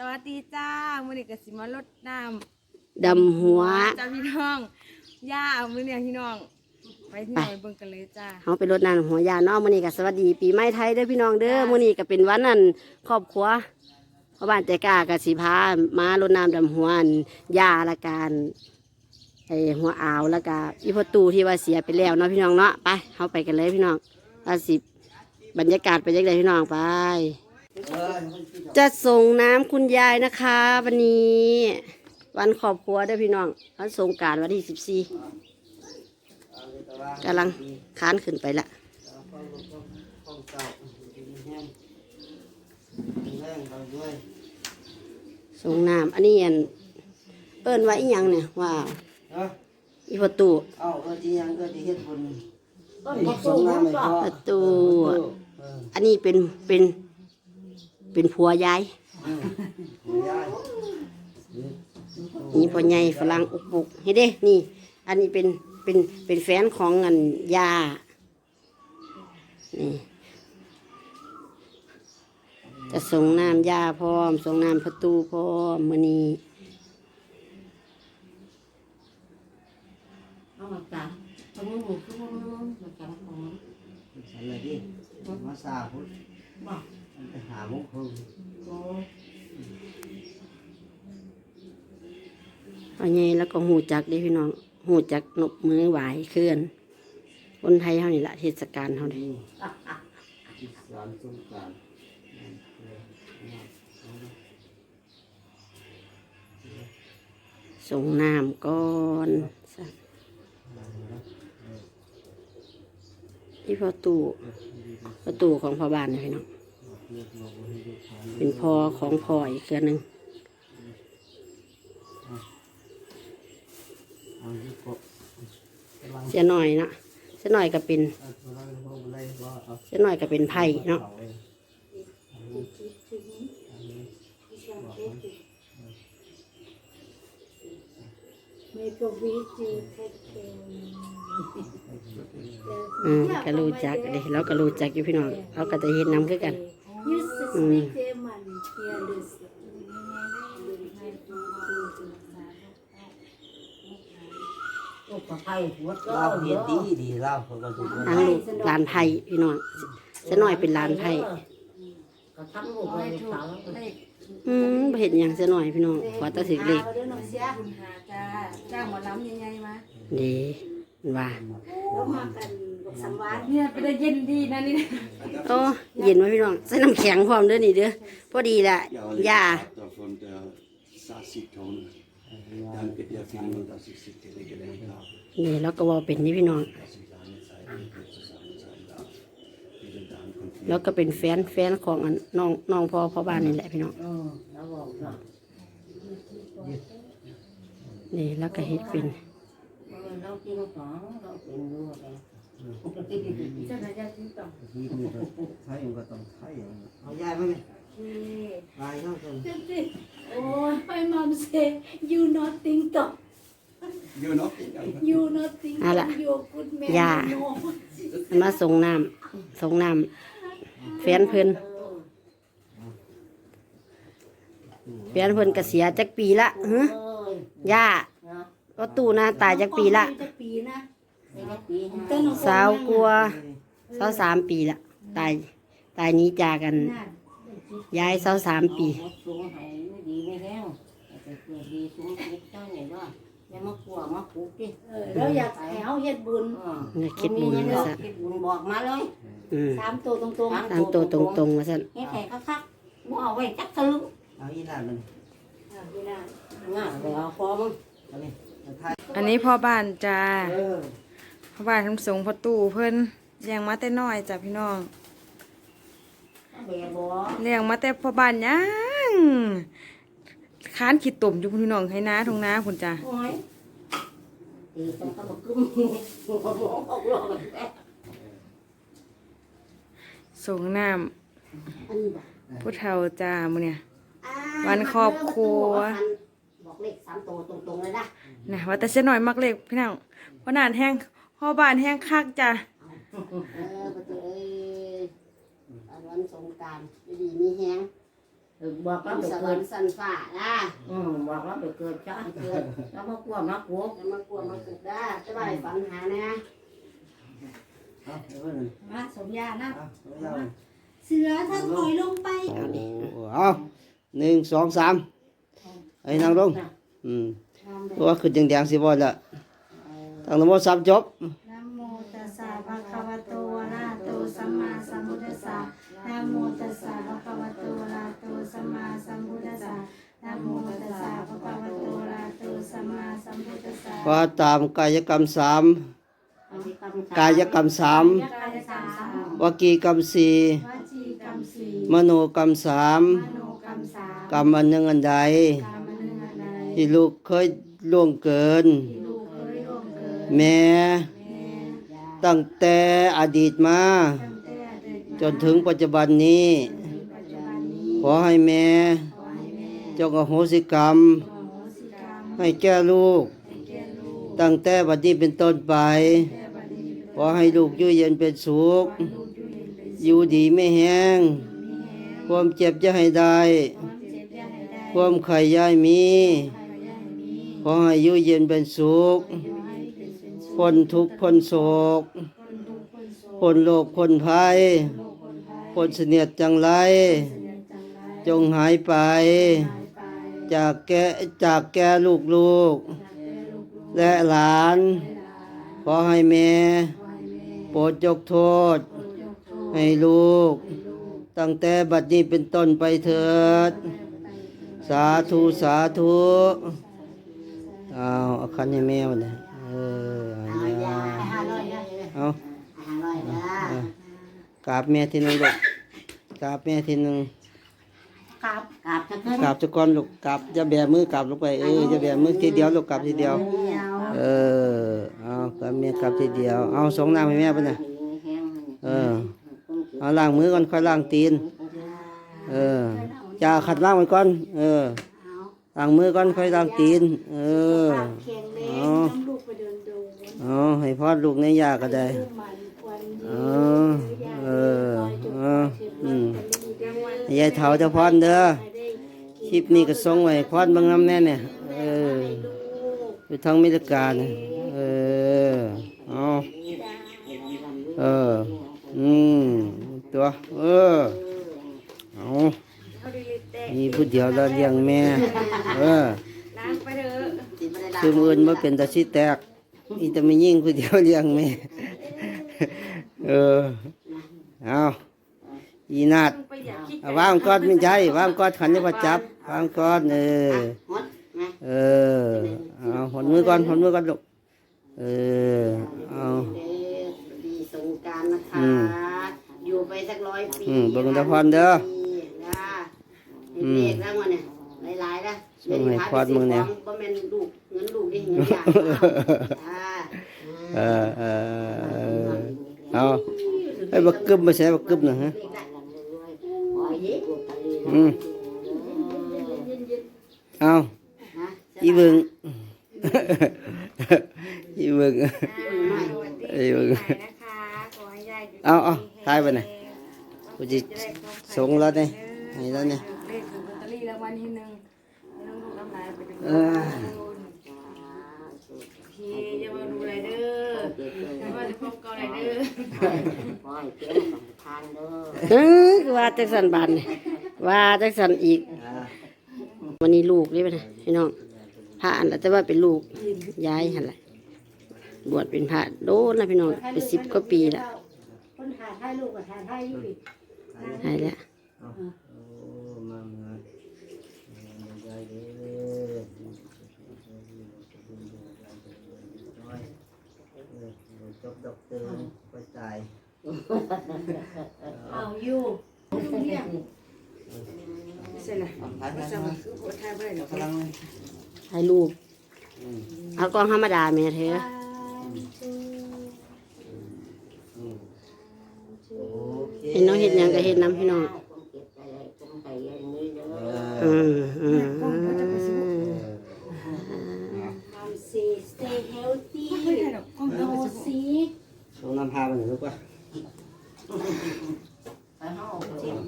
สวัสดีจ้ามื้อนี้ก็สิมาลดน้ดำหัวำจ้าพี่น้องย่าเอามื้อนี้พี่น้องไปที่ไหนเบิ่งกันเลยจ้าเฮาไปรดน้ำหัวยาเนาะมื้อนี้ก็สวัสดี ปีใหม่ไทยเด้อพี่น้องเด้อมื้อนี้ก็เป็นวันนั้นครอบครัวพ่อบ้านใจกล้าก็สิพามารดน้ำดำหัวอันยาละกันไอหัวอ่าวแล้วก็อีพ่อตู่ที่ว่าเสียไปแล้วเนาะพี่น้องเนาะไปเฮาไปกันเลยพี่น้องว่าสิบรรยากาศไปนจังไดพี่น้องไป จะส่งน้ำคุณยายนะคะ วันนี้ วันครอบครัวเด้อพี่น้องวันสงกรารวันที่สิบสี่กำลังค้านขึ้นไปละส่งน้ำอันนี้อันเอิ้นว่าอีหยังเนี่ยว่าอีประตูเอาเออที่ยังก็ที่เฮ็ดบุญส่งน้ำประตูอันนี้เป็นเป็น เป็นผัวยายนี่พ่อใหญ่ฝรั่งอุกปุกเฮ้เด้ นี่ อันนี้เป็นเป็นเป็นแฟนของเงินยานี่จะส่งน้ำยาพร้อมส่งน้ำประตูพร้อมมือนี้เอามาจับเอามือหมุนขึ้นมามาจับของสันเลยดิมาสาพุทธบอก ไปหามงคลโอ้พ่อใหญ่แล้วก็หูจักเด้พี่น้องหูจักนบมือไหวเคลื่อน คนไทยเฮานี่ละเทศกาลเฮาด้ที่สารสงการส่งน้ำก่อนที่ประตูประตูของพ่อบ้านนะพี่น้อง เป็นพ่อของพ่ออีกเครือหนึ่งเอาที่กบเสียหน่อยนะเสียหน่อยก็เป็นเอาตัวนั้นเอาอะไรว่าเอาเสียหน่อยก็เป็นไผ่เนาะไม่ก็วิจิตรอืมก็รู้จักเลยเราก็รู้จักอยู่พี่น้องเราก็จะเห็นน้ำคือกัน ยูสสปีกเกมันเฮียลิสโอ้ปลาไผ่หัวเราเฮ็ดดีดีเราเขาก็ถูกทางลูกหลานไผ่พี่น้องเสียหน่อยเป็นหลานไผ่ก็ทั้งลูกขอเลให้ยถูกสาวเลขอืมบ่เห็นอย่างเสียหน่อยพี่น้องขอแตะถึกเลขเดี๋ยวน้องเสียคุณหาจ้าจ้างหมอลำใหญ่ๆมาดีว่า แล้วมากัน สัมวานเนี่ยไปได้เย็นดีนะนี่นะโอ้เย็นไหมพี่น้องใส่น้ำแข็งพร้อมเด้อนี่เด้อพอดีละยา Von der Sassi-Ton. Danke dir vielmals, dass ich sie kennengelernt habe. นี่แล้วก็ว่าเป็นนี่พี่น้อง Dass ich lange Zeit mit dir zusammen sein darf. Vielen Dank und แล้วก็เป็นแฟนแฟนของอันน้องน้องพ่อพ่อบ้านนี่แหละพี่น้องนี่แล้วก็เฮ็ดเป็น เรากินของเราเป็นด้วย เจ้าหน้าที่ต่อที่นี่ก็ไทยมันก็ต้องไทยเอายายมาไหมลายเข้ากัน Oh, my mom say you not think of You're not you not think À of lạ. you good man Dạ. no มาส่งน้ำส่งน้ำแฟนเพิ่นแฟนเพิ่นก็เสียจักปีละฮะเอ้ยย่าก็ตู้นะตายจักปีละ จักปีนะจักปีนะ สาวกลัวสาวสามปีละตายตายหนี้จากกันยายสาวสามปีสูงให้ไม่ดีไม่แห้งแต่เกิดดีสูงคิดเจ้าเนี่ยว่าอย่ามากลัวมาปลูกดิเออแล้วอยากให้เฮาเฮ็ดบุญเนี่ยคิดบุญมีว่าเงิซั่นนคิดบุญบอกมาเลยอืมสามตัวตรงๆตามตัวตรงๆว่าซั่นเฮ็ดให้คักๆบ่เอาไว้จักทะลุเอาอีหลานมันอ่าพี่น่ะง่ายเลยเอาพอมึงเอาเลยเอาไทยอันนี้พ่อบ้านจ้า เออพ่อบ้านทำส่งประตูเพิ่นเลี้ยงมาแต่น้อยจ้ะพี่น้องเอาแบบ่เลี้ยงมาแต่พ่อบ้านยังค้านขีดตุ่มอยู่พี่น้องให้น้าทงน้าคุณจ้าโอ้ยตีต้องเข้ามากึ้มหัวหมองออกหลอกเลยส่งน้อันนี้บ่ำผู้เฒ่าจ้ามื้อเนี่ยวันครอบครัวบอกเลขสามตัวตรงๆเลยนะนะว่าแต่เสียหน่อยมักเล็กพี่น้องเพราะนานแห้ง พ่อบ้านแห้งคักจ้ะเออประตูเอ้ยอันวันสงกรารดีมีแฮงเออบอกเราไปสวเกิรดรค์สันฟ้านะอืมบอกเราไปเกิดจ้าเกิดแล้วมากลัวมากุกอย่ามากลัวมาปลุกได้จะไปฝันหานะเอาเดี๋ยวเพิ่นนั่นมาสมญานะเอาเอาเอาเสือทั้งถอยลงไปโอ้เอาหนึ่งสองสามไอ้นางลงอืมตัวขึ้นแดงๆสิบ่ละ ตั้งนโมสามจบนะโมตัสสะภะคะวะโตอะระหะโตสัมมาสัมพุทธัสสะนะโมตัสสะภะคะวะโตอะระหะโตสัมมาสัมพุทธัสสะนะโมตัสสะภะคะวะโตอะระหะโตสัมมาสัมพุทธัสสะว่าตามกายกรรมสามกายกรรมสามยะกายสามวกีกรรมสี่วจีกรรมสี่มโนกรรมสามมโนกรรมสามกรรมอันหนึ่งอันใดกรรมอันหนึ่งอันใดที่ลูกเคยล่วงเกิน แม่แม่ตั้งแต่อดีตมาตั้งแต่เด็กมาจนถึงปัจจุบันนี้ถึงปัจจุบันนี้ ขอให้แม่ขอให้แม่จงอโหสิกรรมอโหสิกรรมให้แก่ลูกให้แก่ลูก ตั้งแต่บัดนี้เป็นต้นไปแต่บัดนี้เป็นขอให้ลูกอยู่เย็นเป็นสุขลูกอยู่เย็นเป็นสุข อยู่ดีไม่แห้งมีแห้งความเจ็บจะให้ได้ ความเจ็บอย่าให้ได้ความไข่ย่ายมีใครอย่าให้มี ขอให้อยู่เย็นเป็นสุข พ้นทุกข์พ้นโศกคนทุกคนโศกพ้นโลกพ้นภัยโลกคนภัยพ้นเสนียดจังไร จงหายไป จากแกจากแกลูกลูก และหลาน ขอให้แม่โปรดยกโทษ ให้ลูก ตั้งแต่บัดนี้เป็นต้นไปเถิด สาธุ สาธุเอาเอาคันให้แม่มันเกราบแม่ทีหนึงลูกกราบแม่ทีหนึงกราบกราบทั้งเพิ่นกราบจะก้อนลูกกราบจะแบมือกราบลงไปเออจะแบมือทีเดียวลูกกราบทีเดียว เดียวเออเอากราบแม่กราบทีเดียวเอาสองน้ำให้แม่ปะเนี่ยเออเอาล้างมือก่อนค่อยล้างตีน เออจะขัดล้างไว้ก่อน เออล้างมือก่อนค่อยล้างตีน เออเคียงเล็กเอาน้ำลูกไปเดินดู เอาให้พ่อลูกในยาก็ได้ มันควร เอยือเออ ยายเฒ่าจะพรเด้อคลิปนี้ก็ส่งไว้พอดบางน้ำแน่เนี่ยเอออยู่ทางอเมริกาเนี่ยเออเอาเอออืมตัวเออเอามีผู้เดียวแล้วเลี้ยงแม่เออคือมืออื่นมาเป็นตาชิแตกอีแต่ไม่ยิ่งผู้เดียวเลี้ยงแม่เออเอา อีนาดไปอยากคิดเอาวางก้อนไม่ใช่วางก้อนขันจะมาจับวางก้อนเออหมดนะเออเอาหนมือก่อนหนมือก่อนลูกเออเอาเด้อดีสงกรารนะคะอืมอยู่ไปสักร้อยปีอืมเบิ่งตาพรเด้อนะเด็กๆแล้วมันเนี่ยหลายๆนะส่งให้พรมึงเนี่ยบ่แม่นลูกเงินลูกดิเงินยากอ่าเออเออเออเอาไอ้บักกึบมาใส่บักกึบหน่อยฮะ อืมเอานะอีเบิ่งอีเบิ่งสวัสดีอีเบิ่งนะคะขอให้ยายอยู่เอาเอาถ่ายไปไหนดีกูจะส่งแล้วเนี่ยให้แล้วเนี่ยเลขถูกลอตเตอรี่รางวัลที่หนึ่งไม่ต้องดูน้ำลายไปดูเออพี่จะมาดูอะไรเด้อจะมาจะพบกับอะไรเด้อโอ้ยเจ๊ของทานเด้อเออว่าจักสันบานนี่ ว่าจักสันอีก วันนี้ลูกนี่ไปนะพี่น้องพระอันละแต่ว่าเป็นลูกย้ายหันละบวชเป็นพระโดนละพี่น้องเป็นสิบกว่าปีละคนถ่ายให้ลูกกับถ่ายให้อยู่อีกใช่แล้วโอ้มามาใจเด้อจบดอกเตอร์ไปตายเอาอยู่เรียก เสร็จละถ่ายมาสมัครคือคนไทยบ่ได้หรอกพลังให้ลูกเอากล้องธรรมดาแม่เธอโอเคเห็นน้องเห็นยังก็เห็นน้ำพี่น้องเ